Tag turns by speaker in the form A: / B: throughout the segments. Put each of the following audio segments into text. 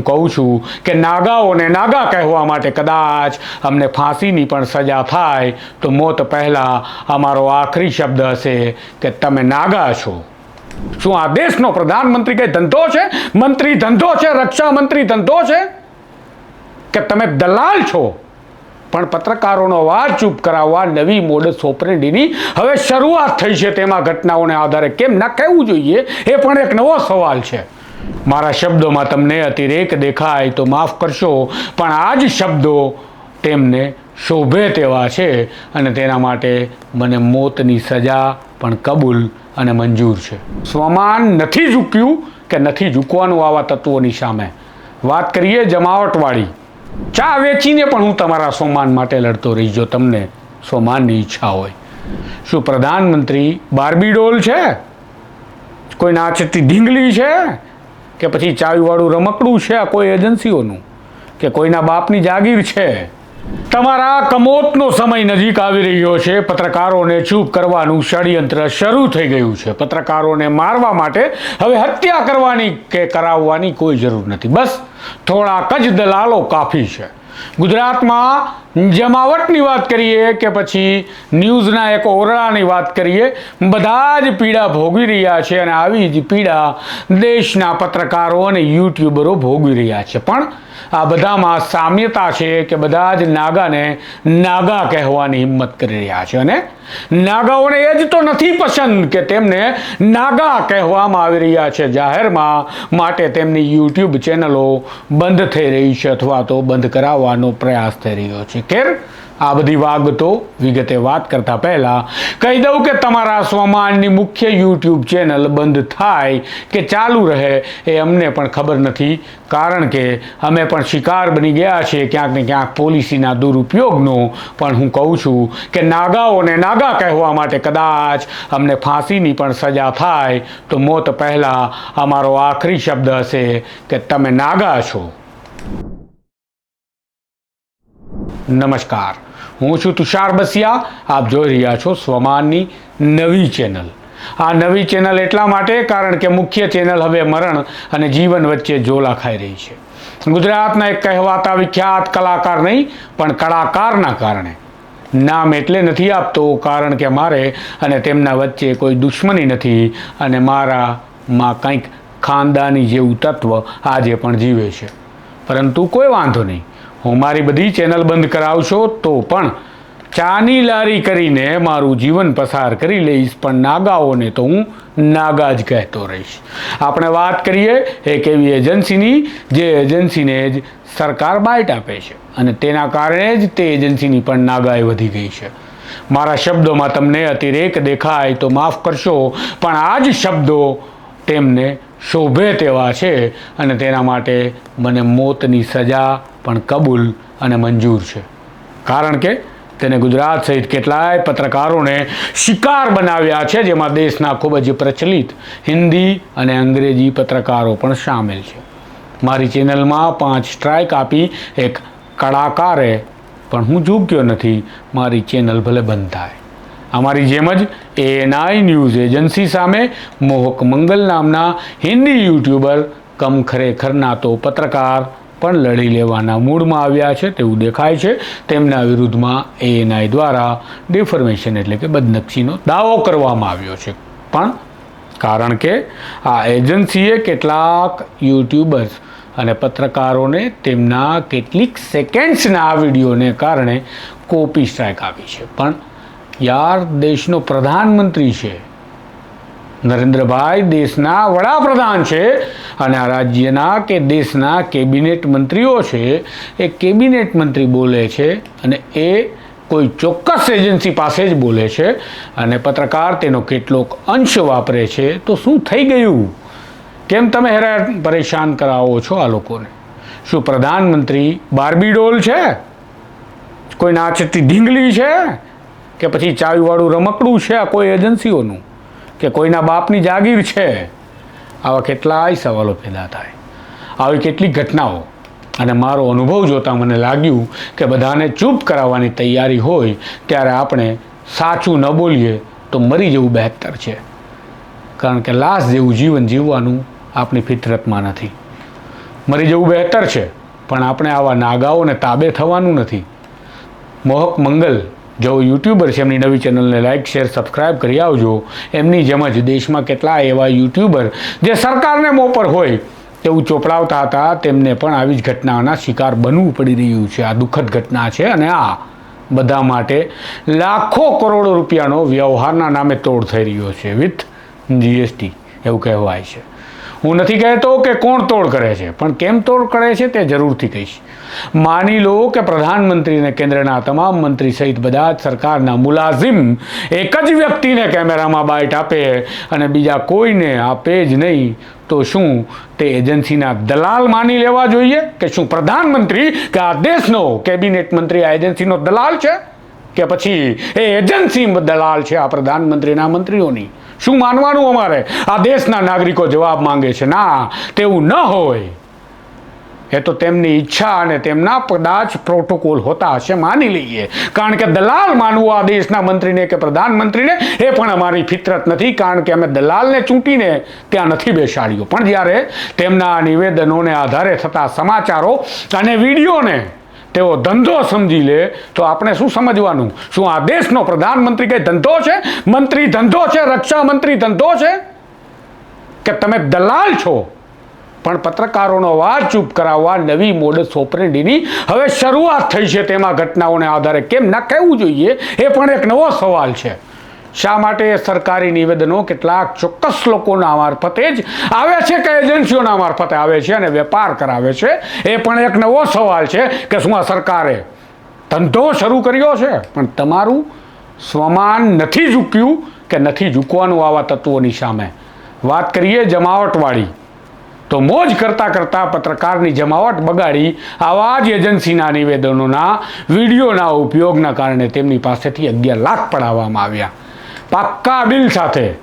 A: હું કહું છું કે નાગાઓને નાગા કહેવા માટે કદાચ અમને ફાંસીની પણ સજા થાય, તો મોત પહેલાં અમારો આખરી શબ્દ હશે કે તમે નાગા છો. શું આ દેશનો પ્રધાનમંત્રી કંઈ ધંધો છે? મંત્રી ધંધો છે રક્ષા મંત્રી ધંધો છે? કે તમે દલાલ છો? પણ પત્રકારોનો અવાજ ચૂપ કરાવવા નવી મોડસ ઓપરેન્ડીની હવે શરૂઆત થઈ છે તેમાં ઘટનાઓને આધારે. કેમ? ના કહેવું જોઈએ. એ પણ એક નવો સવાલ છે. મારા શબ્દોમાં તમને અતિરેક દેખાય તો માફ કરશો, પણ આ જ શબ્દો તેમને શોભે તેવા છે અને તેના માટે મને મોતની સજા પણ કબૂલ અને મંજૂર છે. સ્વમાન નથી ઝૂક્યું કે નથી ઝૂકવાનું આવા તત્વોની સામે. વાત કરીએ જમાવટવાળી. ચા વેચીને પણ હું તમારા સોમાન માટે લડતો રહીશ જો તમને સોમાનની ઈચ્છા હોય. શું પ્રધાનમંત્રી બાર્બી ડોલ છે? કોઈ નાચતી ઢીંગલી છે? કે પછી ચાવીવાળું રમકડું છે આ કોઈ એજન્સીઓનું? કે કોઈના બાપની જાગીર છે? તમારા કમોતનો સમય નજીક આવી રહ્યો છે. પત્રકારોને ચૂપ કરવાનું ષડયંત્ર શરૂ થઈ ગયું છે. પત્રકારોને મારવા માટે હવે હત્યા કરવાની કે કરાવવાની કોઈ જરૂર નથી. બસ થોડાક જ દલાલો કાફી છે. ગુજરાતમાં જમાવટની વાત કરીએ કે પછી ન્યૂઝના એક ઓરડાની વાત કરીએ, બધા જ પીડા ભોગવી રહ્યા છે અને આવી જ પીડા દેશના પત્રકારો અને યુટ્યુબરો ભોગવી રહ્યા છે. પણ આ બધામાં સામ્યતા છે કે બધા જ નાગાને નાગા કહેવાની હિંમત કરી રહ્યા છે. અને નાગાઓને એ જ તો નથી પસંદ કે તેમને નાગા કહેવામાં આવી રહ્યા છે. જાહેરમાં માટે તેમની યુટ્યુબ ચેનલો બંધ થઈ રહી છે અથવા તો બંધ કરાવવાનો પ્રયાસ થઈ રહ્યો છે. ખેર આ બધી બાબતો વિગતે વાત કરતા પહેલા કહી દઉં કે તમારા સ્વમાનની મુખ્ય યુટ્યુબ ચેનલ બંધ થાય કે ચાલુ રહે એ અમને પણ ખબર નથી. કારણ કે અમે પણ શિકાર બની ગયા છીએ ક્યાંક ને ક્યાંક પોલિસીના દુરુપયોગનો. પણ હું કહું છું કે નાગાઓને નાગા કહેવા માટે કદાચ અમને ફાંસીની પણ સજા થાય તો મોત પહેલાં અમારો આખરી શબ્દ હશે કે તમે નાગા છો. નમસ્કાર. હું છું તુષાર બસિયા. આપ જોઈ રહ્યા છો સ્વમાનની નવી ચેનલ. આ નવી ચેનલ એટલા માટે કારણ કે મુખ્ય ચેનલ હવે મરણ અને જીવન વચ્ચે ઝોલા ખાઈ રહી છે. ગુજરાતના એક કહેવાતા વિખ્યાત કલાકાર નહીં, પણ કળાકારના કારણે. નામ એટલે નથી આપતો, કારણ કે મારે અને તેમના વચ્ચે કોઈ દુશ્મની નથી અને મારામાં કંઈક ખાનદાની જેવું તત્વ આજે પણ જીવે છે. પરંતુ કોઈ વાંધો નહીં. હું મારી બધી ચેનલ બંધ કરાવશો તો પણ ચાની લારી કરીને મારું જીવન પસાર કરી લઈશ, પણ નાગાઓને તો હું નાગા જ કહેતો રહીશ. આપણે વાત કરીએ એક એવી એજન્સીની, જે એજન્સીને જ સરકાર બાઇટ આપે છે અને તેના કારણે જ તે એજન્સીની પણ નાગાઈ વધી ગઈ છે. મારા શબ્દોમાં તમને અતિરેક દેખાય તો માફ કરશો, પણ આ જ શબ્દો તેમને શોભે તેવા છે અને તેના માટે મને મોતની સજા પણ કબૂલ અને મંજૂર છે. કારણ કે તેને ગુજરાત સહિત કેટલાય પત્રકારોને શિકાર બનાવ્યા છે, જેમાં દેશના ખૂબ જ પ્રચલિત હિન્દી અને અંગ્રેજી પત્રકારો પણ સામેલ છે. મારી ચેનલમાં પાંચ સ્ટ્રાઇક આપી એક કળાકારે, પણ હું ઝૂક્યો નથી, મારી ચેનલ ભલે બંધ થાય. અમારી જેમ જ એએનઆઈ ન્યૂઝ એજન્સી સામે મોહક મંગલ નામના હિન્દી યુટ્યુબર કમ ખરેખરના તો પત્રકાર પણ લડી લેવાના મૂડમાં આવ્યા છે તેવું દેખાય છે. તેમના વિરુદ્ધમાં એએનઆઈ દ્વારા ડિફોર્મેશન એટલે કે બદનક્ષીનો દાવો કરવામાં આવ્યો છે. પણ કારણ કે આ એજન્સીએ કેટલાક યુટ્યુબર્સ અને પત્રકારોને તેમના કેટલીક સેકન્ડ્સના આ વિડીયોને કારણે કોપી સ્ટ્રાઇક આપી છે. પણ યાર, દેશનો પ્રધાનમંત્રી છે. નરેન્દ્રભાઈ દેશના વડાપ્રધાન છે અને આ રાજ્યના કે દેશના કેબિનેટ મંત્રીઓ છે, એ કેબિનેટ મંત્રી બોલે છે અને એ કોઈ ચોક્કસ એજન્સી પાસે જ બોલે છે અને પત્રકાર તેનો કેટલોક અંશ વાપરે છે. તો શું થઈ ગયું? કેમ તમે હેરાન પરેશાન કરાવો છો આ લોકોને? શું પ્રધાનમંત્રી બાર્બી ડોલ છે? કોઈ નાચતી ઢીંગલી છે? કે પછી ચાવીવાળું રમકડું છે આ કોઈ એજન્સીઓનું? કે કોઈના બાપની જાગીર છે. આવા કેટલાય સવાલો પેદા થાય. આવી કેટલીક ઘટનાઓ. અને મારો અનુભવ જોતાં મને લાગ્યું કે બધાને ચૂપ કરાવવાની તૈયારી હોય, ત્યારે આપણે સાચું ન બોલીએ તો મરી જવું બહેતર છે. કારણ કે લાશ જેવું જીવન જીવવાનું આપણી ફિતરતમાં નથી. મરી જવું બહેતર છે, પણ આપણે આવા નાગાઓને તાબે થવાનું નથી. મોહક મંગલ જો યુટ્યુબર છે એમની નવી ચેનલને લાઇક શેર સબસ્ક્રાઇબ કરી આવજો. એમની જેમ જ દેશમાં કેટલા એવા યુટ્યુબર જે સરકારને મોપર હોય તેવું ચોપડાવતા હતા, તેમને પણ આવી જ ઘટનાના શિકાર બનવું પડી રહ્યું છે. આ દુઃખદ ઘટના છે અને આ બધા માટે લાખો કરોડો રૂપિયાનો વ્યવહારના નામે તોડ થઈ રહ્યો છે વિથ જીએસટી એવું કહેવાય છે. હું નથી કહેતો કે કોણ તોડ કરે છે, પણ કેમ તોડ કરે છે તે જરૂરથી કહીશ. માની લો કે પ્રધાનમંત્રીને કેન્દ્રના તમામ મંત્રી સહિત બધા જ સરકારના મુલાઝિમ એક જ વ્યક્તિને કેમેરામાં બાઇટ આપે અને બીજા કોઈને આપે જ નહીં, તો શું તે એજન્સીના દલાલ માની લેવા જોઈએ? કે શું પ્રધાનમંત્રી કે આ દેશનો કેબિનેટ મંત્રી આ એજન્સીનો દલાલ છે? કે પછી એ એજન્સી દલાલ છે આ પ્રધાનમંત્રીના મંત્રીઓની. શું માનવાનું અમારે? આ દેશના નાગરિકો જવાબ માંગે છે. ના, તેવું ન હોય. એ તો તેમની ઈચ્છા અને તેમના કદાચ પ્રોટોકોલ હોતા હશે, માની લઈએ. કારણ કે દલાલ માનવું આ દેશના મંત્રીને કે પ્રધાનમંત્રીને, એ પણ અમારી ફિતરત નથી. કારણ કે અમે દલાલને ચૂંટીને ત્યાં નથી બેસાડ્યો. પણ જ્યારે તેમના નિવેદનોને આધારે થતા સમાચારો અને વિડીયોને તેઓ ધંધો સમજી લે, તો આપણે શું સમજવાનું? શું આ દેશનો પ્રધાનમંત્રી કંઈ ધંધો છે? મંત્રી ધંધો છે રક્ષા મંત્રી ધંધો છે? કે તમે દલાલ છો? પણ પત્રકારોનો વાર ચૂપ કરાવવા નવી મોડસ ઓપરેન્ડીની હવે શરૂઆત થઈ છે તેમાં ઘટનાઓને આધારે. કેમ ના કહેવું જોઈએ? એ પણ એક નવો સવાલ છે. શા માટે સરકારી નિવેદનો કેટલાક ચોક્કસ લોકોના મારફતે જ આવે છે કે એજન્સીઓના મારફતે આવે છે અને વેપાર કરાવે છે? એ પણ એક નવો સવાલ છે કે શું આ સરકારે ધંધો શરૂ કર્યો છે? પણ તમારું સ્વમાન નથી ઝૂક્યું કે નથી ઝૂકવાનું આવા તત્વોની સામે? વાત કરીએ જમાવટવાળી. તો મોજ કરતાં કરતાં પત્રકારની જમાવટ બગાડી આવા જ એજન્સીના નિવેદનોના, વિડીયોના ઉપયોગના કારણે તેમની પાસેથી અગિયાર લાખ પડાવવામાં આવ્યા. પાક્કા બિલ સાથે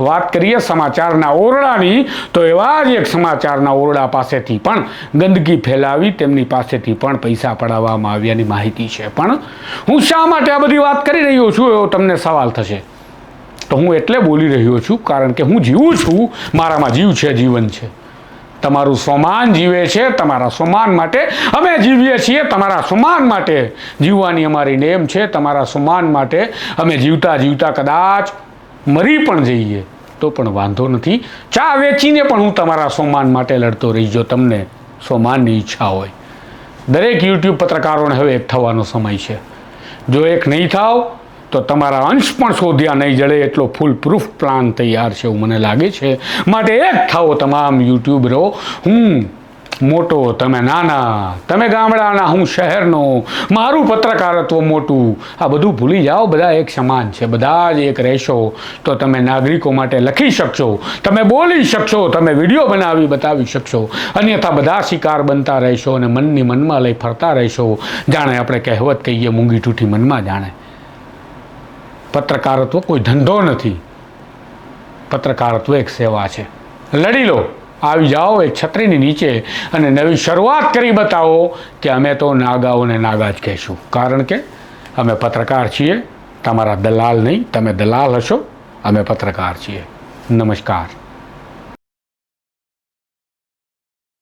A: વાત કરીએ સમાચારના ઓરડાની, તો એવા જ એક સમાચારના ઓરડા પાસેથી પણ ગંદકી ફેલાવી, તેમની પાસેથી પણ પૈસા પડાવવામાં આવ્યાની માહિતી છે. પણ હું શા માટે આ બધી વાત કરી રહ્યો છું, એવો તમને સવાલ થશે. તો હું એટલે બોલી રહ્યો છું, કારણ કે હું જીવું છું, મારામાં જીવ છે, જીવન છે. તમારું સ્વમાન જીવે છે, તમારા સ્વમાન માટે અમે જીવીએ છીએ, તમારા સ્વમાન માટે જીવવાની અમારી નેમ છે, તમારા સ્વમાન માટે અમે જીવતા જીવતા કદાચ મરી પણ જઈએ. તો પણ વાંધો નથી. ચા વેચીને પણ હું તમારા સ્વમાન માટે લડતો રહી જો તમને સ્વમાનની ઈચ્છા હોય. દરેક યુટ્યુબ પત્રકારોને હવે એક થવાનો સમય છે. જો એક નહીં થાવ તો તમારા અંશ પણ શોધ્યા નહીં જડે, એટલો ફૂલ પ્રૂફ પ્લાન તૈયાર છે એવું મને લાગે છે. માટે એક થાઓ તમામ યુટ્યુબરો હું મોટો, તમે નાના, તમે ગામડાના, હું શહેરનો, મારું પત્રકારત્વ મોટું. આ બધું ભૂલી જાઓ, બધા એક સમાન છે, બધા જ એક રહેશો. તો તમે નાગરિકો માટે લખી શકશો, તમે બોલી શકશો, તમે વીડિયો બનાવી, બતાવી શકશો. અન્યથા બધા શિકાર બનતા રહેશો અને મનની મનમાં લઈ ફરતા રહેશો. જાણે આપણે કહેવત કહીએ, મૂંગી ઠૂઠી મનમાં જાણે. પત્રકારત્વ કોઈ ધંધો નથી. પત્રકારત્વ એક સેવા છે. લડી લો. આવી જાઓ એક છત્રીની નીચે અને નવી શરૂઆત કરી બતાવો કે અમે તો નાગાઓને નાગા જ કહેશું. કારણ કે અમે પત્રકાર છીએ. તમારા દલાલ નહીં. તમે દલાલ હશો. અમે પત્રકાર છીએ. નમસ્કાર.